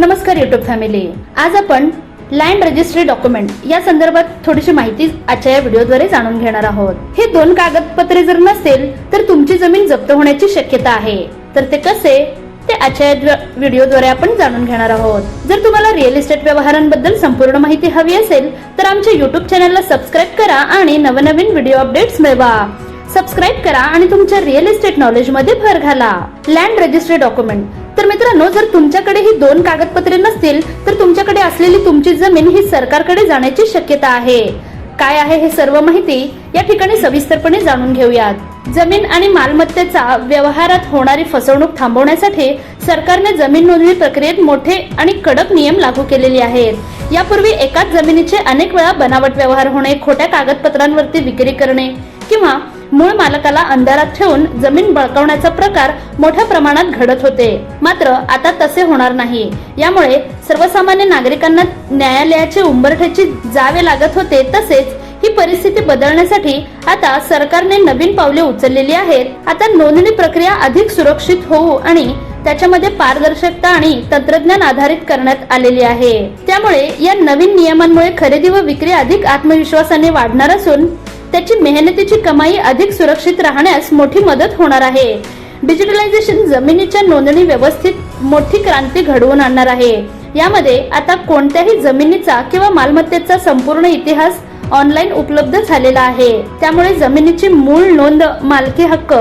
नमस्कार YouTube family आज आपण लँड रजिस्ट्री डॉक्युमेंट या संदर्भात थोडीशी माहिती आजच्या या व्हिडिओद्वारे जाणून घेणार आहोत. हे दोन कागदपत्रे जर नसेल तर तुमची जमीन जप्त होण्याची शक्यता आहे. तर ते कसे? ते आजच्या या व्हिडिओद्वारे आपण जाणून घेणार आहोत. जर तुम्हाला रिअल इस्टेट व्यवहारांबद्दल संपूर्ण माहिती हवी असेल तर आमच्या युट्यूब चॅनलला सबस्क्राईब करा आणि नवनवीन व्हिडिओ अपडेट्स मिळवा. सबस्क्राईब करा आणि तुमच्या रिअल इस्टेट नॉलेजमध्ये भर घाला. लँड रजिस्ट्री डॉक्युमेंट तर मित्रांनो जर तुमच्याकडे ही दोन कागदपत्रे नसतील तर तुमच्याकडे असलेली तुमची जमीन ही सरकारकडे जाण्याची शक्यता आहे. काय आहे हे सर्व माहिती या ठिकाणी सविस्तरपणे जाणून घेऊयात. जमीन आणि मालमत्तेचा व्यवहारात होणारी फसवणूक थांबवण्यासाठी सरकारने जमीन नोंदणी प्रक्रियेत मोठे आणि कडक नियम लागू केलेले आहेत. यापूर्वी एकाच जमिनीचे अनेक वेळा बनावट व्यवहार होणे खोट्या कागदपत्रांवरती विक्री करणे किंवा मूळ मालकाला अंधारात ठेवून जमीन बळकावण्याचा प्रकार मोठ्या प्रमाणात घडत होते. मात्र आता तसे होणार नाही. यामुळे सर्वसामान्य नागरिकांना न्यायालयाचे उंबरठ्याची जावे लागत होते तसेच ही परिस्थिती बदलण्यासाठी आता सरकारने नवीन पावले उचललेली आहेत. आता नोंदणी प्रक्रिया अधिक सुरक्षित होऊ आणि त्याच्यामध्ये पारदर्शकता आणि तंत्रज्ञान आधारित करण्यात आलेली आहे. त्यामुळे या नवीन नियमांमुळे खरेदी व विक्री अधिक आत्मविश्वासाने वाढणार असून त्याची मेहनतीची कमाई अधिक सुरक्षित राहण्यास मोठी मदत होणार आहे. डिजिटलायझेशन जमिनीच्या नोंदणी व्यवस्थित मोठी क्रांती घडवून आणणार आहे. यामध्ये आता कोणत्याही जमिनीचा किंवा मालमत्तेचा संपूर्ण इतिहास ऑनलाईन उपलब्ध झालेला आहे. त्यामुळे जमिनीची मूळ नोंद मालकी हक्क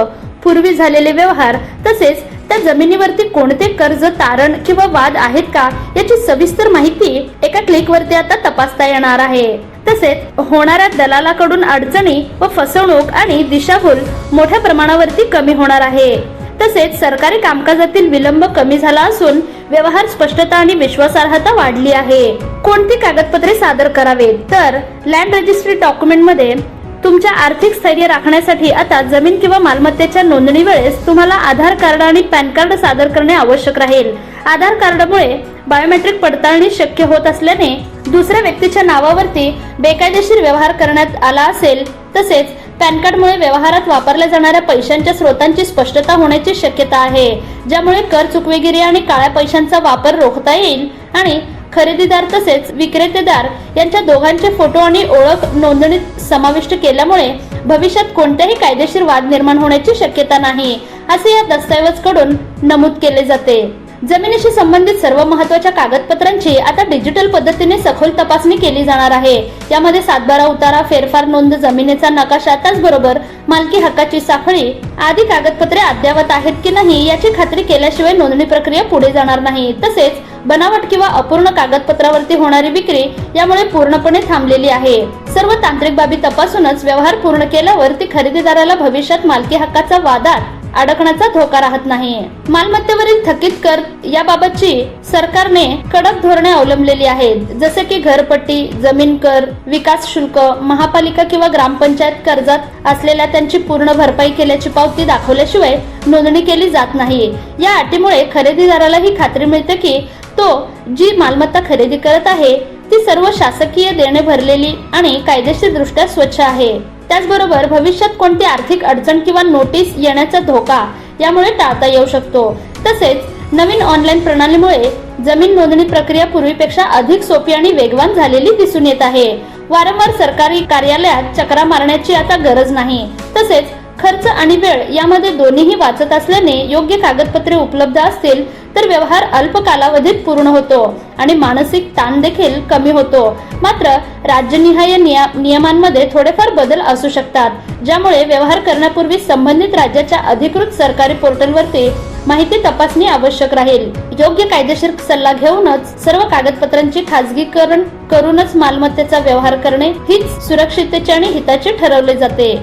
पूर्वी झालेले व्यवहार तसेच त्या जमिनीवरती कोणते कर्ज तारण किंवा वाद आहेत का याची सविस्तर माहिती क्लिकवरती क्लिक वरती आता तपासता येणार आहे. तसेच होणाऱ्या दलालाकडून अडचणी व फसवणूक आणि दिशाभूल मोठ्या प्रमाणावरती कमी होणार आहे. तसेच सरकारी कामकाजातील विलंब कमी झाला असून व्यवहार स्पष्टता आणि विश्वासार्हता वाढली आहे. कोणती कागदपत्रे सादर करावेत? तर लँड रजिस्ट्री डॉक्युमेंटमध्ये तुमच्या आर्थिक स्थैर्य राखण्यासाठी आता जमीन किंवा मालमत्तेच्या नोंदणी वेळेस तुम्हाला आधार कार्ड आणि पॅन कार्ड सादर करणे आवश्यक राहील. आधार कार्डमुळे बायोमेट्रिक पडताळणी शक्य होत असल्याने दुसऱ्या व्यक्तीच्या नावावरती बेकायदेशीर व्यवहार करण्यात आला असेल तसेच पॅन कार्डमुळे व्यवहारात वापरल्या जाणाऱ्या पैशांच्या स्रोतांची स्पष्टता होण्याची शक्यता आहे ज्यामुळे कर चुकवेगिरी आणि काळ्या पैशांचा वापर रोखता येईल आणि खरेदीदार तसेच विक्रेतेदार यांच्या दोघांचे फोटो आणि ओळख नोंदणीत समाविष्ट केल्यामुळे भविष्यात कोणत्याही कायदेशीर वाद निर्माण होण्याची शक्यता नाही असे या दस्तऐवजकडून नमूद केले जाते. जमिनीशी संबंधित सर्व महत्त्वाच्या कागदपत्रांची आता डिजिटल पद्धतीने सखोल तपासणी केली जाणार आहे. यामध्ये सातबारा उतारा फेरफार नोंद जमिनीचा नकाशा त्याचबरोबर मालकी हक्काची साखळी आदी कागदपत्रे अद्ययावत आहेत की नाही याची खात्री केल्याशिवाय नोंदणी प्रक्रिया पुढे जाणार नाही. तसेच बनावट किंवा अपूर्ण कागदपत्रावरती होणारी विक्री यामुळे पूर्णपणे थांबलेली आहे. सर्व तांत्रिक बाबी तपासूनच व्यवहार पूर्ण केल्यावर ती खरेदीदाराला भविष्यात मालकी हक्काचा वादात अडकण्याचा धोका राहत नाही. मालमत्तेवरील थकीत कर याबाबतची सरकारने कडक धोरणे अवलंबलेली आहेत. जसे की घरपट्टी जमीन कर विकास शुल्क महापालिका किंवा ग्रामपंचायत कर्जात असलेल्या त्यांची पूर्ण भरपाई केल्याची पावती दाखवल्याशिवाय नोंदणी केली जात नाही. या अटीमुळे खरेदीदाराला ही खात्री मिळते की तो जी मालमत्ता खरेदी करत आहे ती सर्व शासकीय देणे भरलेली आणि कायदेशीर दृष्ट्या स्वच्छ आहे. त्याचबरोबर भविष्यात कोणती आर्थिक अडचण किंवा नोटीस येण्याचा धोका यामुळे टाळता येऊ शकतो. तसेच नवीन ऑनलाईन प्रणालीमुळे जमीन नोंदणी प्रक्रिया पूर्वीपेक्षा अधिक सोपी आणि वेगवान झालेली दिसून येत आहे. वारंवार सरकारी कार्यालयात चक्रा मारण्याची आता गरज नाही. तसेच खर्च आणि वेळ यामध्ये दोन्हीही वाचत असल्याने योग्य कागदपत्रे उपलब्ध असतील तर व्यवहार अल्प कालावधीत पूर्ण होतो आणि मानसिक ताण देखील कमी होतो. मात्र राज्यनिहाय नियमांमध्ये थोडेफार बदल असू शकतात ज्यामुळे व्यवहार करण्यापूर्वी संबंधित राज्याच्या अधिकृत सरकारी पोर्टलवरती माहिती तपासणी आवश्यक राहील. योग्य कायदेशीर सल्ला घेऊनच सर्व कागदपत्रांची खाजगीकरण करूनच मालमत्तेचा व्यवहार करणे हीच सुरक्षिततेची आणि हिताची ठरवले जाते.